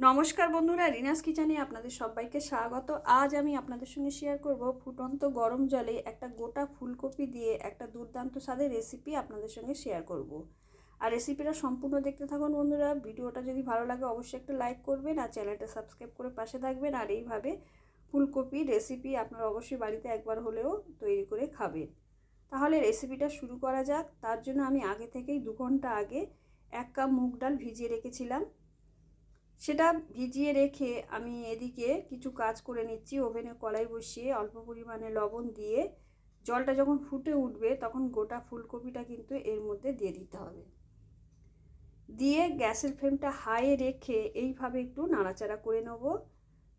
নমস্কার বন্ধুরা, রিনাস কিচেনে আপনাদের সবাইকে স্বাগত। আজ আমি আপনাদের সঙ্গে শেয়ার করব ফুটন্ত গরম জলে একটা গোটা ফুলকপি দিয়ে একটা দুর্দান্ত স্বাদের রেসিপি আপনাদের সঙ্গে শেয়ার করব। আর রেসিপিটা সম্পূর্ণ দেখতে থাকুন বন্ধুরা, ভিডিওটা যদি ভালো লাগে অবশ্যই একটা লাইক করবেন আর চ্যানেলটা সাবস্ক্রাইব করে পাশে থাকবেন আর এইভাবে ফুলকপি রেসিপি আপনারা অবশ্যই বাড়িতে একবার হলেও তৈরি করে খাবেন। তাহলে রেসিপিটা শুরু করা যাক। তার জন্য আমি আগে থেকেই দু ঘণ্টা আগে এক কাপ মুগ ডাল ভিজিয়ে রেখেছিলাম। সেটা ভিজিয়ে রেখে আমি এদিকে কিছু কাজ করে নিচ্ছি। ওভেনে কড়াই বসিয়ে অল্প পরিমাণে লবণ দিয়ে জলটা যখন ফুটে উঠবে তখন গোটা ফুলকপিটা কিন্তু এর মধ্যে দিয়ে দিতে হবে। দিয়ে গ্যাসের ফ্লেমটা হাইয়ে রেখে এইভাবে একটু নাড়াচাড়া করে নেব।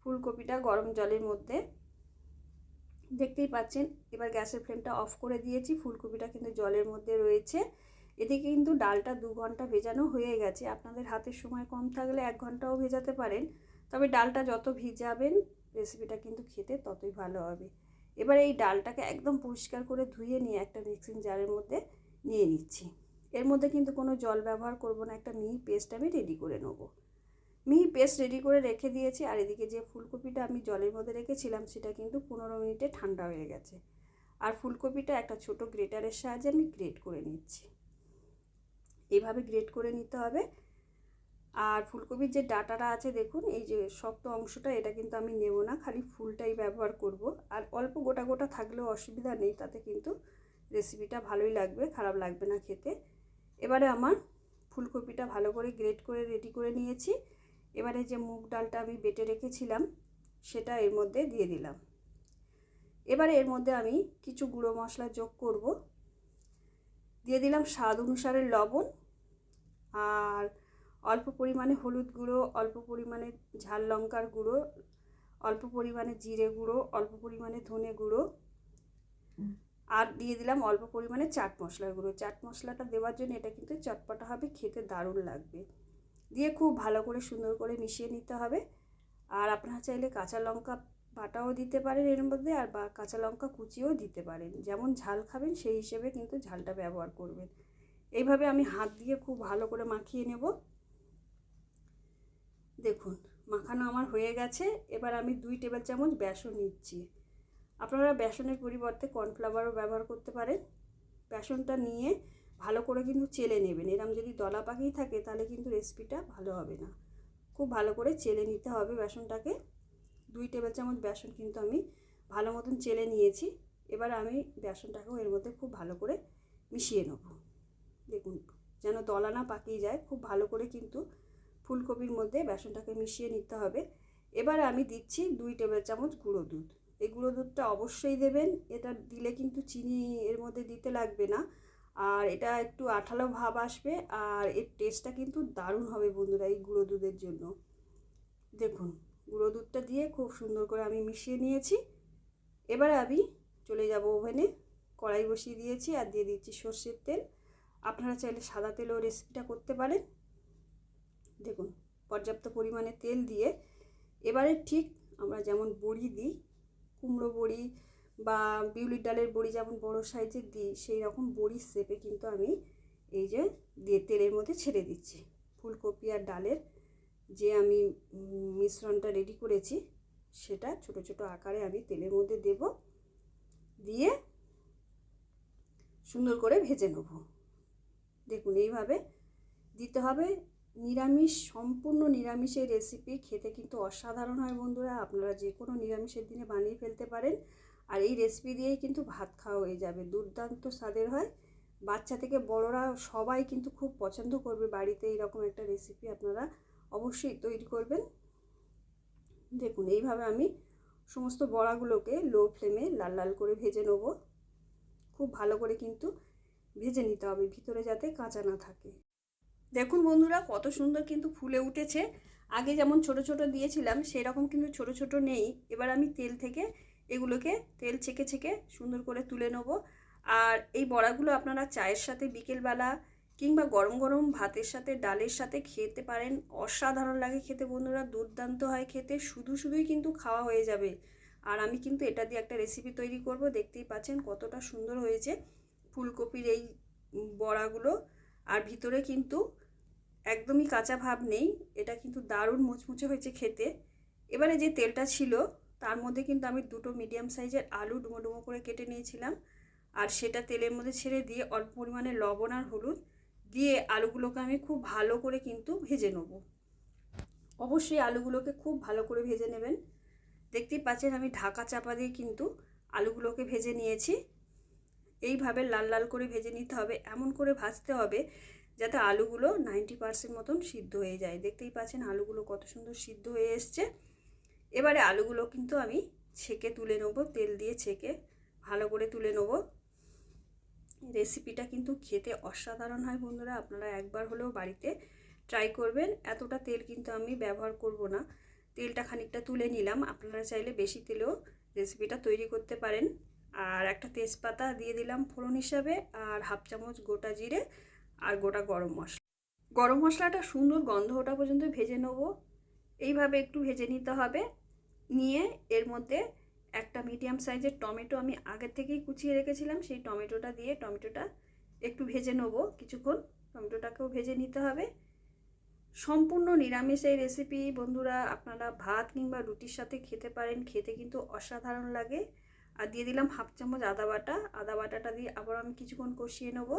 ফুলকপিটা গরম জলের মধ্যে। দেখতেই পাচ্ছেন, এবার গ্যাসের ফ্লেমটা অফ করে দিয়েছি। ফুলকপিটা কিন্তু জলের মধ্যে রয়েছে। এদিকে কিন্তু ডালটা দু ঘণ্টা ভেজানো হয়ে গেছে। আপনাদের হাতের সময় কম থাকলে এক ঘন্টাও ভেজাতে পারেন। তবে ডালটা যত ভিজাবেন রেসিপিটা কিন্তু খেতে ততই ভালো হবে। এবার এই ডালটাকে একদম পরিষ্কার করে ধুয়ে নিয়ে একটা মিক্সিং জারের মধ্যে নিয়ে নিচ্ছি। এর মধ্যে কিন্তু কোনো জল ব্যবহার করব না, একটা মিহি পেস্ট আমি রেডি করে নেব। মিহি পেস্ট রেডি করে রেখে দিয়েছি, আর এদিকে যে ফুলকপিটা আমি জলের মধ্যে রেখেছিলাম, সেটা কিন্তু পনেরো মিনিটে ঠান্ডা হয়ে গেছে। আর ফুলকপিটা একটা ছোট গ্রেটারের সাহায্যে আমি গ্রেট করে নিচ্ছি। এভাবে গ্রেট করে নিতে হবে। আর ফুলকপির যে ডাটাটা আছে দেখুন, এই যে শক্ত অংশটা, এটা কিন্তু আমি নেব না, খালি ফুলটাই ব্যবহার করব। আর অল্প গোটা গোটা থাকলেও অসুবিধা নেই, তাতে কিন্তু রেসিপিটা ভালোই লাগবে, খারাপ লাগবে না খেতে। এবারে আমার ফুলকপিটা ভালো করে গ্রেট করে রেডি করে নিয়েছি। এবারে যে মুগ ডালটা আমি বেটে রেখেছিলাম, সেটা এর মধ্যে দিয়ে দিলাম। এবারে এর মধ্যে আমি কিছু গুঁড়ো মশলা যোগ করব। দিয়ে দিলাম স্বাদ অনুসারে লবণ আর অল্প পরিমাণে হলুদ গুঁড়ো, অল্প পরিমাণে ঝাল লঙ্কার গুঁড়ো, অল্প পরিমাণে জিরে গুঁড়ো, অল্প পরিমাণে ধনে গুঁড়ো আর দিয়ে দিলাম অল্প পরিমাণে চাট মশলার গুঁড়ো। চাট মশলাটা দেওয়ার জন্য এটা কিন্তু চটপটা হবে, খেতে দারুণ লাগবে। দিয়ে খুব ভালো করে সুন্দর করে মিশিয়ে নিতে হবে। আর আপনারা চাইলে কাঁচা লঙ্কা বাটাও দিতে পারেন এর মধ্যে আর বা কাঁচা লঙ্কা কুচিও দিতে পারেন। যেমন ঝাল খাবেন, সেই হিসেবে কিন্তু ঝালটা ব্যবহার করবেন। এইভাবে আমি হাত দিয়ে খুব ভালো করে মাখিয়ে নেব। দেখুন, মাখানো আমার হয়ে গেছে। এবার আমি দুই টেবিল চামচ বেসন নিচ্ছি। আপনারা বেসনের পরিবর্তে কর্নফ্লাওয়ারও ব্যবহার করতে পারেন। বেসনটা নিয়ে ভালো করে কিন্তু চেলে নেবেন। এরম যদি দলা পাকিয়ে থাকে, তাহলে কিন্তু রেসিপিটা ভালো হবে না। খুব ভালো করে চেলে নিতে হবে বেসনটাকে। দুই টেবিল চামচ বেসন কিন্তু আমি ভালো মতন চেলে নিয়েছি। এবার আমি বেসনটাকেও এর মধ্যে খুব ভালো করে মিশিয়ে নেব। দেখুন, যেন দলা না পাকিয়ে যায়, খুব ভালো করে কিন্তু ফুলকপির মধ্যে বেসনটাকে মিশিয়ে নিতে হবে। এবার আমি দিচ্ছি দুই টেবিল চামচ গুঁড়ো দুধ। এই গুঁড়ো দুধটা অবশ্যই দেবেন, এটা দিলে কিন্তু চিনি এর মধ্যে দিতে লাগবে না। আর এটা একটু আঠালো ভাব আসবে, আর এর টেস্টটা কিন্তু দারুণ হবে বন্ধুরা এই গুঁড়ো দুধের জন্য। দেখুন গুঁড়ো দুধটা দিয়ে খুব সুন্দর করে আমি মিশিয়ে নিয়েছি। এবারে আমি চলে যাব ওভেনে। কড়াই বসিয়ে দিয়েছি আর দিয়ে দিচ্ছি সর্ষের তেল। আপনারা চাইলে সাদা তেলও রেসিপিটা করতে পারেন। দেখুন, পর্যাপ্ত পরিমাণে তেল দিয়ে এবারে ঠিক আমরা যেমন বড়ি দিই, কুমড়ো বড়ি বা বিউলির ডালের বড়ি যেমন বড় সাইজের দিই, সেই রকম বড়ির শেপে কিন্তু আমি এই যে দিয়ে তেলের মধ্যে ছেড়ে দিচ্ছি। ফুলকপি আর ডালের যে আমি মিশ্রণটা রেডি করেছি, সেটা ছোট ছোট আকারে আমি তেলের মধ্যে দেব। দিয়ে সুন্দর করে ভেজে নেব। দেখুন, এইভাবে দিতে হবে। নিরামিষ, সম্পূর্ণ নিরামিষের রেসিপি খেতে কিন্তু অসাধারণ হয় বন্ধুরা। আপনারা যে কোনো নিরামিষের দিনে বানিয়ে ফেলতে পারেন। আর এই রেসিপি দিয়েই কিন্তু ভাত খাওয়া হয়ে যাবে। দুর্দান্ত স্বাদের হয়। বাচ্চা থেকে বড়রা সবাই কিন্তু খুব পছন্দ করবে বাড়িতে এইরকম একটা রেসিপি আপনারা অবশ্যই তৈরি করবেন। দেখুন, এইভাবে আমি সমস্ত বড়াগুলোকে লো ফ্লেমে লাল লাল করে ভেজে নেব। খুব ভালো করে কিন্তু ভেজে নিতে হবে ভিতরে যাতে কাঁচা না থাকে। দেখুন বন্ধুরা, কত সুন্দর কিন্তু ফুলে উঠেছে। আগে যেমন ছোট ছোট দিয়েছিলাম সেই রকম কিন্তু ছোট ছোট নেই। এবার আমি তেল থেকে এগুলোকে তেল ছেঁকে ছেঁকে সুন্দর করে তুলে নেব। আর এই বড়াগুলো আপনারা চায়ের সাথে বিকেলবেলা কিংবা গরম গরম ভাতের সাথে, ডালের সাথে খেতে পারেন। অসাধারণ লাগে খেতে বন্ধুরা, দুর্দান্ত হয় খেতে। শুধু শুধুই কিন্তু খাওয়া হয়ে যাবে। আর আমি কিন্তু এটা দিয়ে একটা রেসিপি তৈরি করব। দেখতেই পাচ্ছেন কতটা সুন্দর হয়েছে ফুলকপির এই বড়াগুলো। আর ভিতরে কিন্তু একদমই কাঁচা ভাব নেই। এটা কিন্তু দারুণ মুচমুচে হয়েছে খেতে। এবারে যে তেলটা ছিল, তার মধ্যে কিন্তু আমি দুটো মিডিয়াম সাইজের আলু ডুমো ডুমো করে কেটে নিয়েছিলাম। আর সেটা তেলের মধ্যে ছেড়ে দিয়ে অল্প পরিমাণে লবণ আর হলুদ দিয়ে আলুগুলোকে আমি খুব ভালো করে কিন্তু ভেজে নেব। অবশ্যই আলুগুলোকে খুব ভালো করে ভেজে নেবেন। দেখতেই পাচ্ছেন আমি ঢাকা চাপা দিয়ে কিন্তু আলুগুলোকে ভেজে নিয়েছি। এইভাবে লাল লাল করে ভেজে নিতে হবে, এমন করে ভাজতে হবে যাতে আলুগুলো নাইনটি পারসেন্ট মতন সিদ্ধ হয়ে যায়। দেখতেই পাচ্ছেন আলুগুলো কত সুন্দর সিদ্ধ হয়ে এসছে। এবারে আলুগুলো কিন্তু আমি ছেঁকে তুলে নেব, তেল দিয়ে ছেঁকে ভালো করে তুলে নেব। রেসিপিটা কিন্তু খেতে অসাধারণ হয় বন্ধুরা। আপনারা একবার হলেও বাড়িতে ট্রাই করবেন। এতটা তেল কিন্তু আমি ব্যবহার করব না। তেলটা খানিকটা তুলে নিলাম। আপনারা চাইলে বেশি তেলেও রেসিপিটা তৈরি করতে পারেন। আর একটা তেজপাতা দিয়ে দিলাম ফোড়ন হিসাবে আর হাফ চামচ গোটা জিরে আর গোটা গরম মশলা। গরম মশলাটা সুন্দর গন্ধ ওটা পর্যন্ত ভেজে নেব। এইভাবে একটু ভেজে নিতে হবে। নিয়ে এর মধ্যে একটা মিডিয়াম সাইজের টমেটো আমি আগের থেকেই কুচিয়ে রেখেছিলাম, সেই টমেটোটা দিয়ে টমেটোটা একটু ভেজে নেব কিছুক্ষণ। টমেটোটাকেও ভেজে নিতে হবে। সম্পূর্ণ নিরামিষ এই রেসিপি বন্ধুরা, আপনারা ভাত কিংবা রুটির সাথে খেতে পারেন, খেতে কিন্তু অসাধারণ লাগে। আর দিয়ে দিলাম হাফ চামচ আদা বাটা, আদা বাটাটা দিয়ে আবার আমি কিছুক্ষণ কষিয়ে নেব।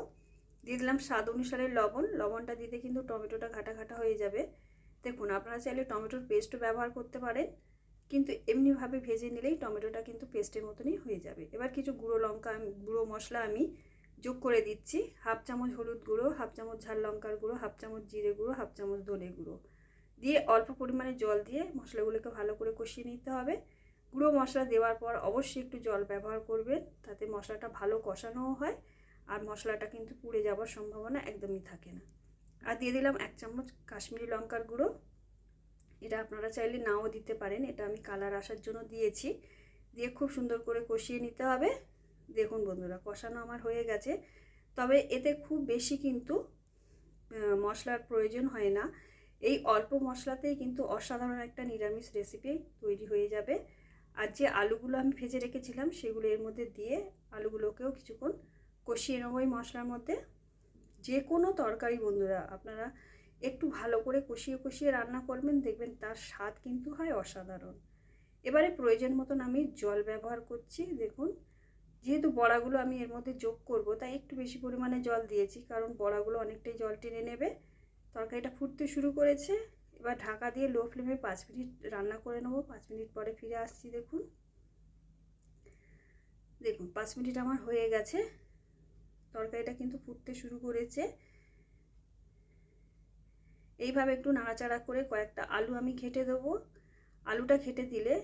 দিয়ে দিলাম স্বাদ অনুসারে লবণ, লবণটা দিতে কিন্তু টমেটোটা ঘাটা ঘাটা হয়ে যাবে। দেখুন, আপনারা চাইলে টমেটোর পেস্টও ব্যবহার করতে পারেন। কিন্তু এমনিভাবে ভেজে নিলেই টমেটোটা কিন্তু পেস্টের মতনই হয়ে যাবে। এবার কিছু গুঁড়ো লঙ্কা, গুঁড়ো মশলা আমি যোগ করে দিচ্ছি। হাফ চামচ হলুদ গুঁড়ো, হাফ চামচ ঝাল লঙ্কার গুঁড়ো, হাফ চামচ জিরে গুঁড়ো, হাফ চামচ ধনে গুঁড়ো। দিয়ে অল্প পরিমাণে জল দিয়ে মশলাগুলোকে ভালো করে কষিয়ে নিতে হবে। গুঁড়ো মশলা দেওয়ার পর অবশ্যই একটু জল ব্যবহার করবেন তাতে মশলাটা ভালো কষানোও হয় আর মশলাটা কিন্তু পুড়ে যাওয়ার সম্ভাবনা একদমই থাকে না। আর দিয়ে দিলাম এক চামচ কাশ্মীরি লঙ্কার গুঁড়ো। এটা আপনারা চাইলে নাও দিতে পারেন, এটা আমি কালার আসার জন্য দিয়েছি। দিয়ে খুব সুন্দর করে কষিয়ে নিতে হবে। দেখুন বন্ধুরা, কষানো আমার হয়ে গেছে। তবে এতে খুব বেশি কিন্তু মশলার প্রয়োজন হয় না। এই অল্প মশলাতেই কিন্তু অসাধারণ একটা নিরামিষ রেসিপি তৈরি হয়ে যাবে। আর যে আলুগুলো আমি ভেজে রেখেছিলাম, সেগুলো এর মধ্যে দিয়ে আলুগুলোকেও কিছুক্ষণ কষিয়ে নেব এই মশলার মধ্যে। যে কোনো তরকারি বন্ধুরা, আপনারা একটু ভালো করে কষিয়ে কষিয়ে রান্না করবেন, দেখবেন তার স্বাদ কিন্তু হয় অসাধারণ। এবারে প্রয়োজন মতন আমি জল ব্যবহার করছি, দেখুন। যেহেতু বড়াগুলো আমি এর মধ্যে যোগ করব, তাই একটু বেশি পরিমাণে জল দিয়েছি, কারণ বড়াগুলো অনেকটাই জল টেনে নেবে। তরকারিটা ফুটতে শুরু করেছে, এবার ঢাকা দিয়ে লো ফ্লেমে পাঁচ মিনিট রান্না করে নেব, পাঁচ মিনিট পরে ফিরে আসছি, দেখুন। দেখুন, পাঁচ মিনিট আমার হয়ে গেছে। তরকারিটা কিন্তু ফুটতে শুরু করেছে। এইভাবে একটু নাড়াচাড়া করে কয়েকটা আলু আমি ঘেটে দেবো। আলুটা ঘেটে দিলে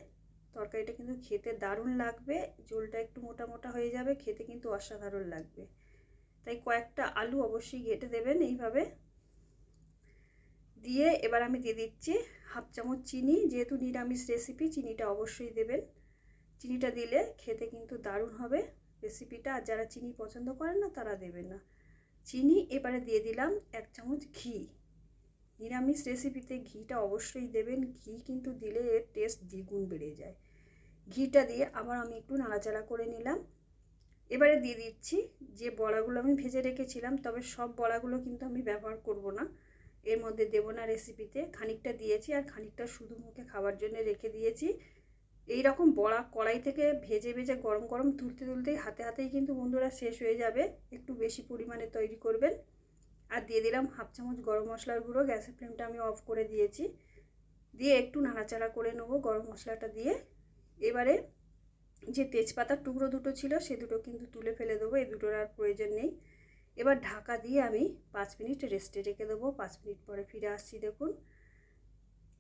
তরকারিটা কিন্তু খেতে দারুণ লাগবে, ঝোলটা একটু মোটা মোটা হয়ে যাবে, খেতে কিন্তু অসাধারণ লাগবে। তাই কয়েকটা আলু অবশ্যই ঘেটে দেবেন এইভাবে। দিয়ে এবার আমি দিয়ে দিচ্ছি হাফ চামচ চিনি, যেহেতু নিরামিষ রেসিপি চিনিটা অবশ্যই দেবেন। চিনিটা দিলে খেতে কিন্তু দারুণ হবে রেসিপিটা আর যারা চিনি পছন্দ করেন না তারা দেবেন না। চিনি এবারে দিয়ে দিলাম এক চামচ ঘি। নিরামিষ রেসিপিতে ঘিটা অবশ্যই দেবেন। ঘি কিন্তু দিলে এর টেস্ট দ্বিগুণ বেড়ে যায়। ঘিটা দিয়ে আবার আমি একটু নাড়াচাড়া করে নিলাম। এবারে দিয়ে দিচ্ছি যে বড়াগুলো আমি ভেজে রেখেছিলাম, তবে সব বড়াগুলো কিন্তু আমি ব্যবহার করব না। এর মধ্যে দেবো না রেসিপিতে খানিকটা দিয়েছি আর খানিকটা শুধু মুখে খাওয়ার জন্য রেখে দিয়েছি। এই রকম বড়া কড়াই থেকে ভেজে ভেজে গরম গরম তুলতে, তুলতেই হাতে, হাতেই কিন্তু বন্ধুরা শেষ হয়ে যাবে। একটু বেশি পরিমাণে তৈরি করবেন। আর দিয়ে দিলাম হাফ চামচ গরম মশলার গুঁড়ো, গ্যাসের ফ্লেমটা আমি অফ করে দিয়েছি। দিয়ে একটু নাড়াচাড়া করে নেব গরম মশলাটা দিয়ে। এবারে যে তেজপাতার টুকরো দুটো ছিল, সে দুটো কিন্তু তুলে ফেলে দেবো, এই দুটোর আর প্রয়োজন নেই। এবার ঢাকা দিয়ে আমি পাঁচ মিনিট রেস্টে রেখে দেবো, পাঁচ মিনিট পরে ফিরে আসছি, দেখুন।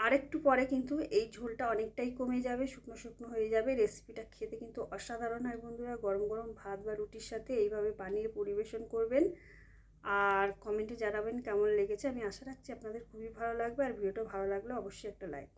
আরেকটু পরে কিন্তু এই ঝোলটা অনেকটাই কমে যাবে, শুকনো শুকনো হয়ে যাবে, রেসিপিটা খেতে কিন্তু অসাধারণ হয় বন্ধুরা। গরম গরম ভাত বা রুটির সাথে এইভাবে বানিয়ে পরিবেশন করবেন। আর কমেন্টে জানাবেন কেমন লেগেছে। আমি আশা রাখছি আপনাদের খুবই ভালো লাগবে। আর ভিডিওটা ভালো লাগলে অবশ্যই একটা লাইক